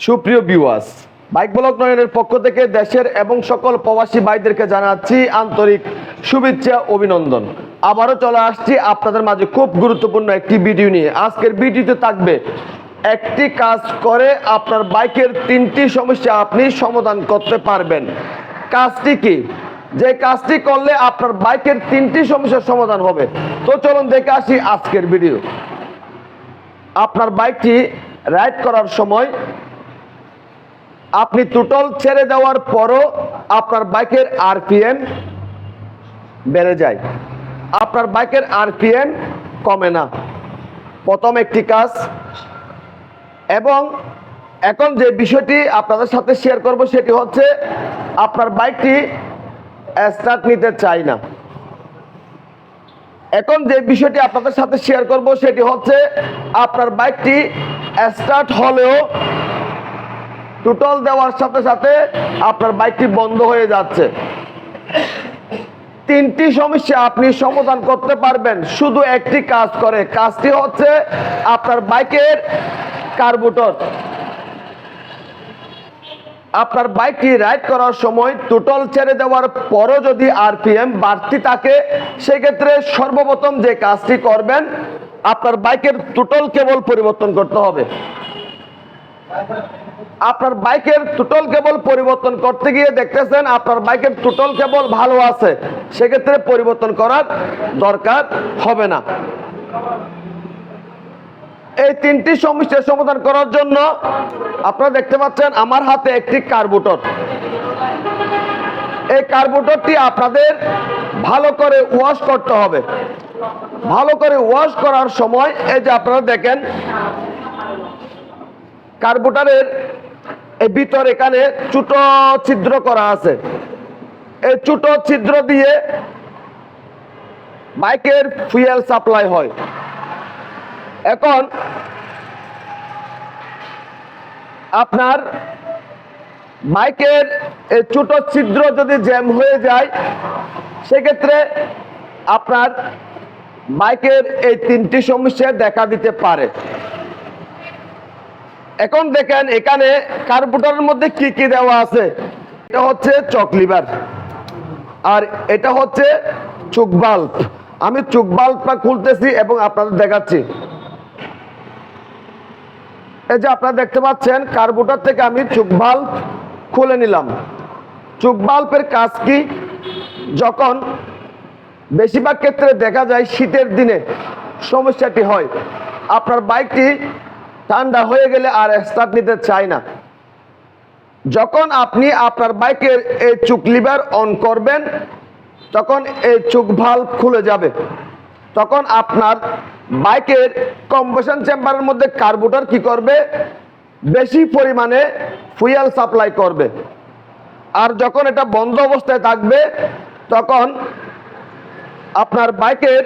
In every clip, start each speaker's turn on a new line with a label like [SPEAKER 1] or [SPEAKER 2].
[SPEAKER 1] সুপ্রিয় বিওয়াস bike block নয়নের পক্ষ থেকে দেশের এবং সকল প্রবাসী ভাইদেরকে জানাচ্ছি আন্তরিক শুভেচ্ছা, অভিনন্দন। আবারও চলে আসছি আপনাদের মাঝে খুব গুরুত্বপূর্ণ একটি ভিডিও নিয়ে। আজকের ভিডিওতে থাকবে একটি কাজ করে আপনার বাইকের তিনটি সমস্যা আপনি সমাধান করতে পারবেন। কাজটি কি? যে কাজটি করলে আপনার বাইকের তিনটি সমস্যার সমাধান হবে। তো চলুন দেখে আসি আজকের ভিডিও আপনার বাইকটি রাইড করার সময় আপনি টুটল ছেড়ে দেওয়ার পরও আপনার বাইকের আরপিএম বেড়ে যায়। আপনার বাইকের আরপিএম কমে না। প্রথম একটি কাজ। এবং এখন যে বিষয়টি আপনাদের সাথে শেয়ার করব সেটি হচ্ছে, আপনার বাইকটি স্টার্ট নিতে চাই না। এখন যে বিষয়টি আপনাদের সাথে শেয়ার করব সেটি হচ্ছে, আপনার বাইকটি স্টার্ট হলেও টোটাল দেওয়ার সাথে সাথে আপনার বাইকটি বন্ধ হয়ে যাচ্ছে। তিনটি সমস্যা আপনি সমাধান করতে পারবেন, শুধু একটি কাজ করে। কাজটি হচ্ছে আপনার বাইকের কার্বুটর। আপনার বাইকটি রাইড করার সময় টোটাল ছেড়ে দেওয়ার পরও যদি আরপিএম বাড়তি থাকে, সেক্ষেত্রে সর্বপ্রথম যে কাজটি করবেন, আপনার বাইকের টোটাল কেবল পরিবর্তন করতে হবে। আপনার বাইকের টোটাল কেবল পরিবর্তন করতে গিয়ে দেখতেছেন আপনার বাইকের টোটাল কেবল ভালো আছে। সেক্ষেত্রে পরিবর্তন করার দরকার হবে না। এই তিনটি সমস্যার সমাধান করার জন্য আপনারা দেখতে পাচ্ছেন আমার হাতে একটি কার্বুটর। এই কার্বুটরটি আপনাদের ভালো করে ওয়াশ করতে হবে। ভালো করে ওয়াশ করার সময় এই যে আপনারা দেখেন, কার্বুটারের এই ভিতর এখানে ছোট ছিদ্র করা আছে। এই ছোট ছিদ্র দিয়ে বাইকের ফুয়েল সাপ্লাই হয়। এখন আপনার বাইকের এই ছোট ছিদ্র যদি জ্যাম হয়ে যায়, সেক্ষেত্রে আপনার বাইকের এই তিনটি সমস্যা দেখা দিতে পারে। এখন দেখেন এখানে কার্বুটারের মধ্যে কি কি দেওয়া আছে? এটা হচ্ছে চকলিভার আর এটা হচ্ছে চুক বাল্ব। আমি চুক বাল্বটা খুলতেছি এবং আপনাদের দেখাচ্ছি। এই যে আপনারা দেখতে পাচ্ছেন, কার্বুটার থেকে আমি চুক বাল্ব খুলে নিলাম। চুক বাল্বের কাজ কি? যখন বেশিরভাগ ক্ষেত্রে দেখা যায় শীতের দিনে সমস্যাটি হয়। আপনার বাইকটি ঠান্ডা হয়ে গেলে আর স্টার্ট নিতে চায় না। যখন আপনি আপনার বাইকের এই চুক লিভার অন করবেন, তখন এই চুক ভাল্ব খুলে যাবে। তখন আপনার বাইকের কম্বেশন চেম্বারের মধ্যে কার্বুটার কি করবে? বেশি পরিমাণে ফুয়েল সাপ্লাই করবে। আর যখন এটা বন্ধ অবস্থায় থাকবে, তখন আপনার বাইকের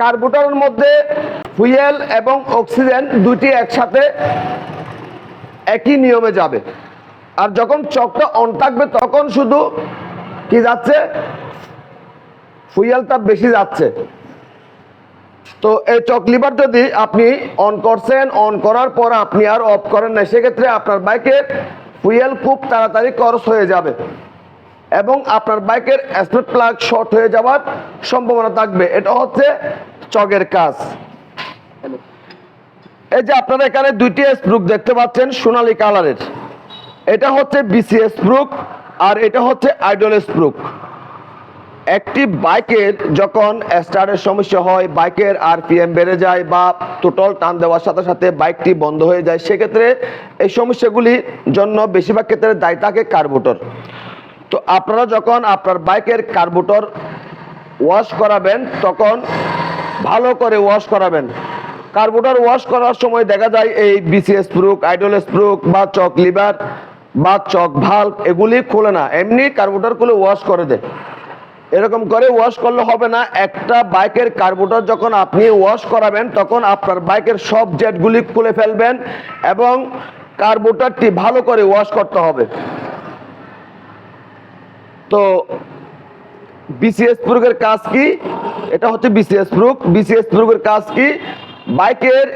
[SPEAKER 1] কার্বুটারের মধ্যে ফুয়েল এবং অক্সিজেন দুটি একসাথে একই নিয়মে যাবে। আর যখন চকটা অন থাকবে, তখন শুধু কি যাচ্ছে? ফুয়েলটা বেশি যাচ্ছে। তো এই চক লিভার যদি আপনি অন করছেন অন করার পর আপনি আর অফ করেন না, সেক্ষেত্রে আপনার বাইকের ফুয়েল খুব তাড়াতাড়ি খরচ হয়ে যাবে এবং আপনার বাইকের স্পিড প্লাগ শর্ট হয়ে যাওয়ার সম্ভাবনা থাকবে। এটা হচ্ছে চকের কাজ। এই যে আপনারা এখানে দুইটি স্প্রুক দেখতে পাচ্ছেন, সোনালী কালারের। এটা হচ্ছে বিসিএস স্প্রুক আর এটা হচ্ছে আইডল স্প্রুক একটি বাইকের যখন স্টার্টের সমস্যা হয়, বাইকের আরপিএম বেড়ে যায় বা টোটাল টান দেওয়ার সাথে সাথে বাইকটি বন্ধ হয়ে যায়, সেক্ষেত্রে এই সমস্যাগুলির জন্য বেশিরভাগ ক্ষেত্রে দায়ী থাকে কার্বোটর তো আপনারা যখন আপনার বাইকের কার্বোটর ওয়াশ করাবেন, তখন ভালো করে ওয়াশ করাবেন। কার্বোটার ওয়াশ করার সময় দেখা যায় এই বিসিএস স্প্রুক আইডল স্প্রুক বা চক লিভার বা চক ভাল্ব, এগুলি খোলে না। এমনি কার্বোটার খুলে ওয়াশ করে দেয়। এরকম করে ওয়াশ করলে হবে না। একটা বাইকের কার্বোটার যখন আপনি ওয়াশ করাবেন, তখন আপনার বাইকের সব জেটগুলি খুলে ফেলবেন এবং কার্বোটারটি ভালো করে ওয়াশ করতে হবে। তো বিসিএস প্রুকের কাজ কি? এটা হচ্ছে বিসিএস প্রুক বিসিএস প্রুকের কাজ কি? বাইকের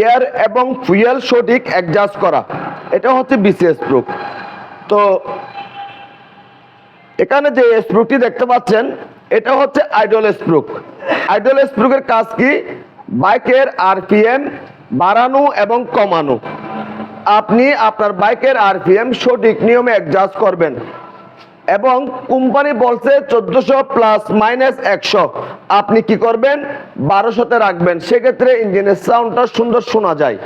[SPEAKER 1] এয়ার এবং ফুয়েল সঠিক অ্যাডজাস্ট করা। এটা হচ্ছে বিসিএস প্রুফ তো এখানে যে স্প্রুকটি দেখতে পাচ্ছেন, এটা হচ্ছে আইডল স্প্রুক আইডল স্প্রুকের কাজ কি? বাইকের আরপিএম বাড়ানো এবং কমানো। আপনি আপনার বাইকের আরপিএম সঠিক নিয়মে অ্যাডজাস্ট করবেন। এবং কোম্পানি বলছে চোদ্দশো প্লাস মাইনাস একশো। আপনি কি করবেন? বারোশোতে রাখবেন। সেক্ষেত্রে ইঞ্জিনের সাউন্ডটা সুন্দর শোনা যায়।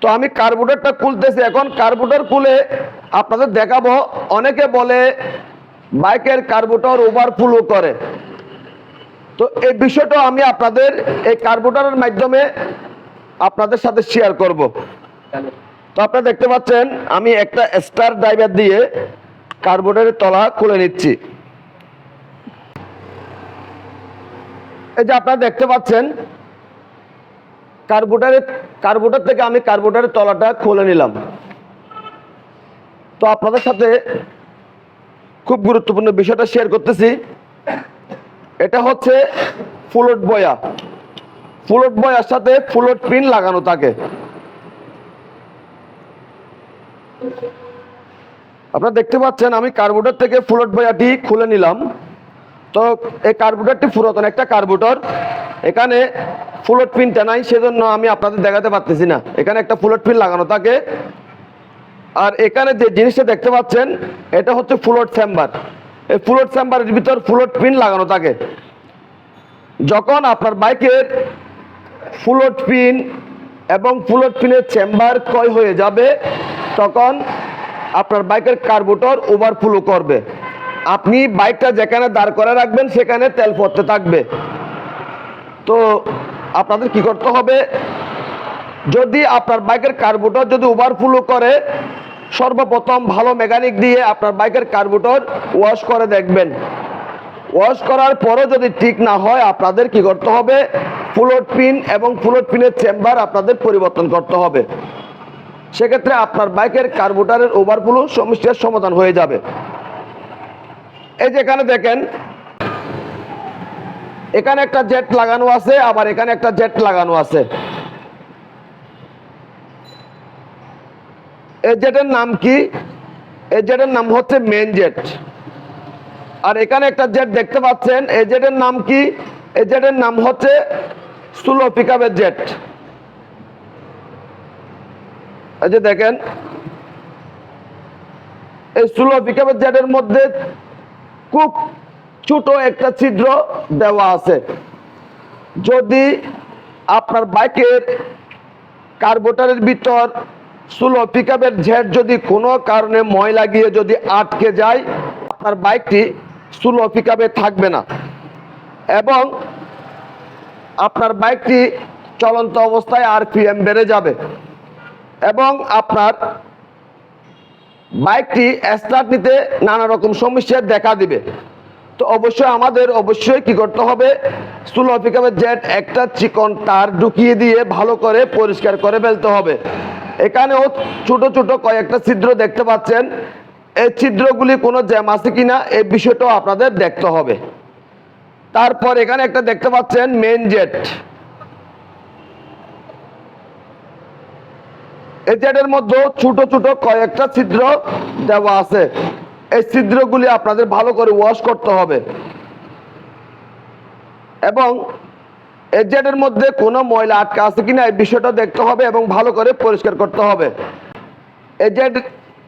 [SPEAKER 1] তো আমি কার্বোরেটরটা খুলতেছি। এখন কার্বোরেটর খুলে আপনাদের দেখাবো। অনেকে বলে বাইকের কার্বোরেটর ওভারফ্লো করে। তো এই বিষয়টা আমি আপনাদের এই কার্বোরেটরের মাধ্যমে আপনাদের সাথে শেয়ার করব। তো আপনারা দেখতে পাচ্ছেন, আমি একটা স্টার ড্রাইভার দিয়ে কার্বোরেটরের তলা খুলে নিচ্ছি। এই যে আপনারা দেখতে পাচ্ছেন কার্বোটারের কার্বোটার থেকে আমি কার্বোটারের তলাটা খুলে নিলাম। তো আপনাদের সাথে খুব গুরুত্বপূর্ণ বিষয়টা শেয়ার করতেছি। এটা হচ্ছে ফুলট বয়া। ফুলট বয়ার সাথে ফুলট পিন লাগানো থাকে। আপনারা দেখতে পাচ্ছেন, আমি কার্বোটার থেকে ফুলট বয়াটি খুলে নিলাম। তো এই কার্বোটারটি পুরাতন একটা কার্বোটার। এখানে ফুলট পিনটা নাই, সেজন্য আমি আপনাদের দেখাতে পারতেছি না। এখানে একটা ফুলট পিন লাগানো থাকে। আর এখানে যে জিনিসটা দেখতে পাচ্ছেন, এটা হচ্ছে ফুলট চেম্বার এই ফুলট চেম্বারের ভিতর ফুলট পিন লাগানো থাকে। যখন আপনার বাইকের ফুলট পিন এবং ফুলট পিনের চেম্বার ক্ষয় হয়ে যাবে, তখন আপনার বাইকের কার্বোটর ওভারফ্লো করবে। আপনি বাইকটা যেখানে দাঁড় করে রাখবেন, সেখানে তেল পড়তে থাকবে। তো আপনাদের কি করতে হবে? যদি আপনার বাইকের কার্বোটর যদি ওভারফ্লো করে, সর্বপ্রথম ভালো মেকানিক দিয়ে আপনার বাইকের কার্বোটর ওয়াশ করে দেখবেন। ওয়াশ করার পরও যদি ঠিক না হয়, আপনাদের কি করতে হবে? ফুলোট পিন এবং ফুলোট পিনের চেম্বার আপনাদের পরিবর্তন করতে হবে। সেক্ষেত্রে আপনার বাইকের কার্বোটারের ওভারফ্লো সমস্যার সমাধান হয়ে যাবে। এই যে এখানে দেখেন, এখানে একটা জেট লাগানো আছে, আবার এখানে একটা জেট লাগানো আছে। এই জেটের নাম কি? এই জেটের নাম হচ্ছে মেন জেট আর এখানে একটা জেট দেখতে পাচ্ছেন, এই জেটের নাম কি? এই জেটের নাম হচ্ছে স্লো পিকআপের জেট এই দেখেন, এই স্লো পিকআপের জেটের মধ্যে খুব ছোট একটা ছিদ্র দেওয়া আছে। যদি আপনার বাইকের কার্বোটারের ভিতর স্লো পিকআপের ঝেট যদি কোনো কারণে ময়লা গিয়ে যদি আটকে যায়, আপনার বাইকটি স্লো পিকআপে থাকবে না। এবং আপনার বাইকটি চলন্ত অবস্থায় আরপিএম বেড়ে যাবে। এবং আপনার বাইকটি স্টার্ট নিতে নানা রকম সমস্যা দেখা দিবে। তো অবশ্যই আমাদের অবশ্যই কি করতে হবে স্টুল পিকআপের জেট একটা চিকন তার ঢুকিয়ে দিয়ে ভালো করে পরিষ্কার করে ফেলতে হবে। এখানেও ছোট ছোট কয়েকটা ছিদ্র দেখতে পাচ্ছেন। এই ছিদ্রগুলি কোনো জ্যাম আছে কিনা এই বিষয়টাও আপনাদের দেখতে হবে। তারপর এখানে একটা দেখতে পাচ্ছেন মেন জেট এই জেটের মধ্যে ছোট ছোট কয়েকটা ছিদ্র দেওয়া আছে। এই ছিদ্রগুলি আপনাদের ভালো করে ওয়াশ করতে হবে। এবং এই জেটের মধ্যে কোনো ময়লা আটকা আছে কিনা এই বিষয়টা দেখতে হবে এবং ভালো করে পরিষ্কার করতে হবে।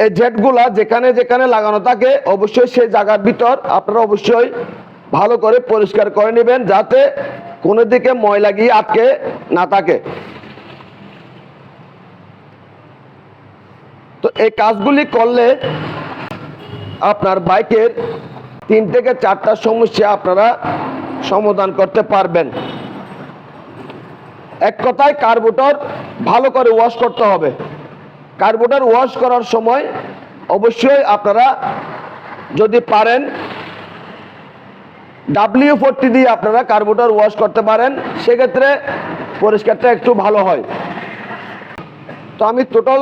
[SPEAKER 1] এই জেটগুলা যেখানে যেখানে লাগানো থাকে, অবশ্যই সেই জায়গার ভিতর আপনারা অবশ্যই ভালো করে পরিষ্কার করে নেবেন যাতে কোনো দিকে ময়লা গিয়ে আটকে না থাকে। তো এই কাজগুলি করলে আপনার বাইকের তিন থেকে চারটা সমস্যা আপনারা সমাধান করতে পারবেন। এক কথায় কার্বোটার ভালো করে ওয়াশ করতে হবে। কার্বোটার ওয়াশ করার সময় অবশ্যই আপনারা যদি পারেন ডাব্লিউ ফোরটি দিয়ে আপনারা কার্বোটার ওয়াশ করতে পারেন, সেক্ষেত্রে পরিষ্কারটা একটু ভালো হয়। তো আমি টোটাল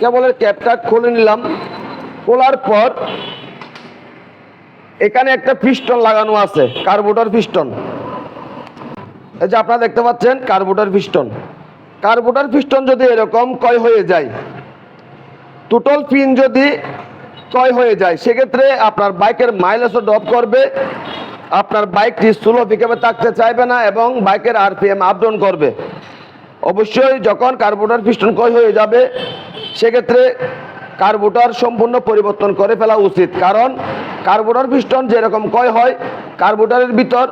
[SPEAKER 1] কেবলের ক্যাপটা খুলে নিলাম। খোলার পর এখানে একটা পিস্টন লাগানো আছে কার্বোটার পিস্টন এই যে আপনারা দেখতে পাচ্ছেন কার্বোটার পিস্টন কার্বোটার পিস্টন যদি এরকম ক্ষয় হয়ে যায় টোটাল পিন যদি ক্ষয় হয়ে যায়, সেক্ষেত্রে আপনার বাইকের মাইলেজও ড্রপ করবে। আপনার বাইকটি স্লো পিকআপে থাকতে চাইবে না এবং বাইকের আরপিএম আপ ডাউন করবে। অবশ্যই যখন কার্বোটার পিস্টন ক্ষয় হয়ে যাবে সেক্ষেত্রে কার্বোটার সম্পূর্ণ পরিবর্তন করে ফেলা উচিত। কারণ কার্বোটার পিস্টন যেরকম ক্ষয় হয়, কার্বোটারের ভিতর,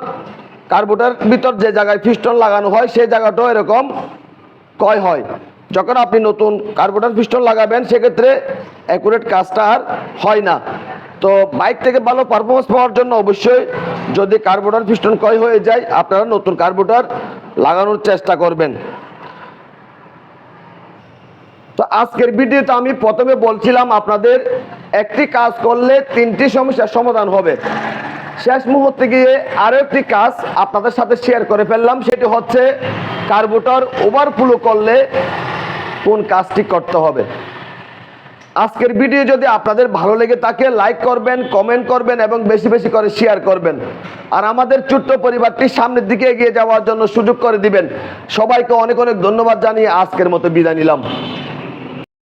[SPEAKER 1] কার্বোটার ভিতর যে জায়গায় পিস্টন লাগানো হয়, সেই জায়গাটাও এরকম ক্ষয় হয়। যখন আপনি নতুন কার্বোটার পিস্টন লাগাবেন, সেক্ষেত্রে অ্যাকুরেট কাজটা আর হয় না। তো বাইক থেকে ভালো পারফরমেন্স পাওয়ার জন্য অবশ্যই যদি কার্বোটার পিস্টন ক্ষয় হয়ে যায়, আপনারা নতুন কার্বোটার লাগানোর চেষ্টা করবেন। তো আজকের ভিডিওতে আমি প্রথমে বলছিলাম আপনাদের, একটি কাজ করলে তিনটি সমস্যার সমাধান হবে। শেষ মুহূর্তে গিয়ে আরও একটি কাজ আপনাদের সাথে শেয়ার করে ফেললাম, সেটি হচ্ছে কার্বোটার ওভারফ্লো করলে কোন কাজটি করতে হবে। আজকের ভিডিও যদি আপনাদের ভালো লেগে থাকে লাইক করবেন কমেন্ট করবেন এবং বেশি বেশি করে শেয়ার করবেন। আর আমাদের ছোট্ট পরিবারটি সামনের দিকে এগিয়ে যাওয়ার জন্য সুযোগ করে দিবেন। সবাইকে অনেক অনেক ধন্যবাদ জানিয়ে আজকের মতো বিদায় নিলাম।